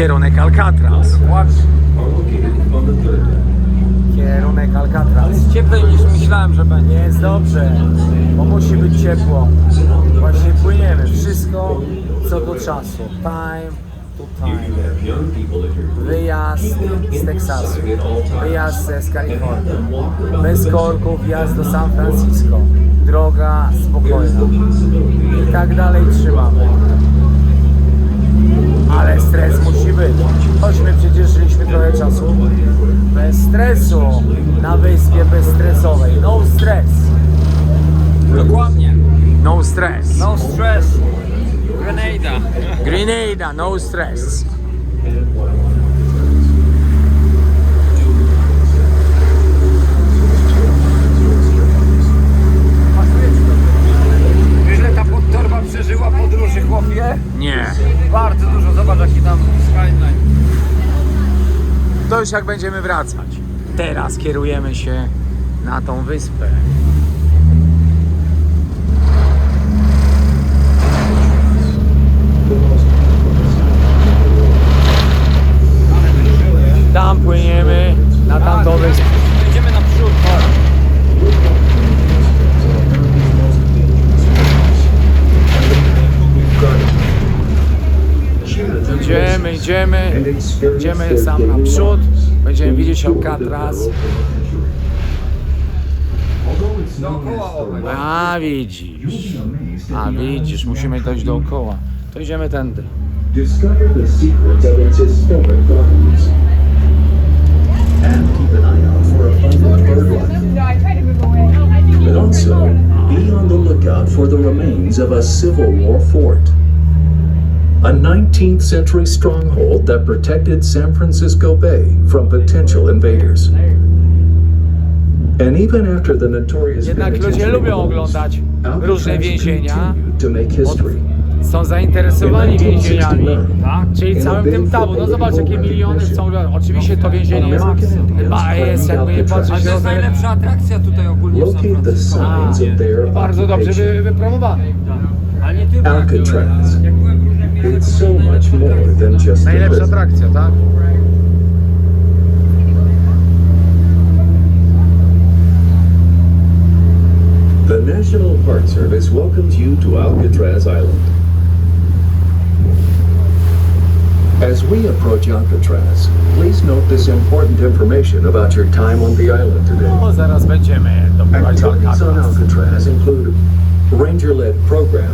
Kierunek Alcatraz. Kierunek Alcatraz. Jest cieplej niż myślałem, że będzie. Jest dobrze, bo musi być ciepło. Właśnie płyniemy. Wszystko co do czasu. Time to time. Wyjazd z Teksasu, wyjazd z Kalifornii, bez korków, wjazd do San Francisco, droga spokojna i tak dalej trzymamy. Ale stres musi być. Choćmy przecież żyliśmy trochę czasu bez stresu wyspie bezstresowej. No stress. Dokładnie. No stress. No stress. Grenada. Grenada, no stress. Ile ta podtorba przeżyła podróży, chłopie? Nie. Bardzo dużo. Zobacz, jaki tam skyline. To już jak będziemy wracać. Teraz kierujemy się na tą wyspę. Tam płyniemy na tamtą wyspę. Jedziemy na przód. Idziemy, idziemy, sam naprzód. Będziemy widzieć Alcatraz. Dookoła. A widzisz, a widzisz, musimy dojść dookoła. To idziemy tędy. Discover the secrets of its historic gardens. And keep an eye out for abundant bird life. No, But also, be on the lookout for the remains of a Civil War fort. A 19th century stronghold that protected San Francisco Bay from potential invaders. And even after the notorious Jednak ludzie lubią oglądać Alcatraz różne więzienia. continued to make history. Są zainteresowani więzieniami. Tak? Czyli całym tym tabu. No zobacz jakie miliony są. Oczywiście to więzienie jest, chyba jest jakby nie patrzeć Ale to jest najlepsza atrakcja tutaj ogólnie w San Francisco. signs of their bardzo dobrze wy, wypromowane. Ale nie tylko. jak Alcatraz. byłem- Jak byłem so były much more than just Najlepsza atrakcja, tak? The National Park Service welcomes you to Alcatraz Island. As we approach Alcatraz, please note this important information about your time on the island today. No zaraz będziemy do Activities on Alcatraz. Alcatraz include ranger-led programs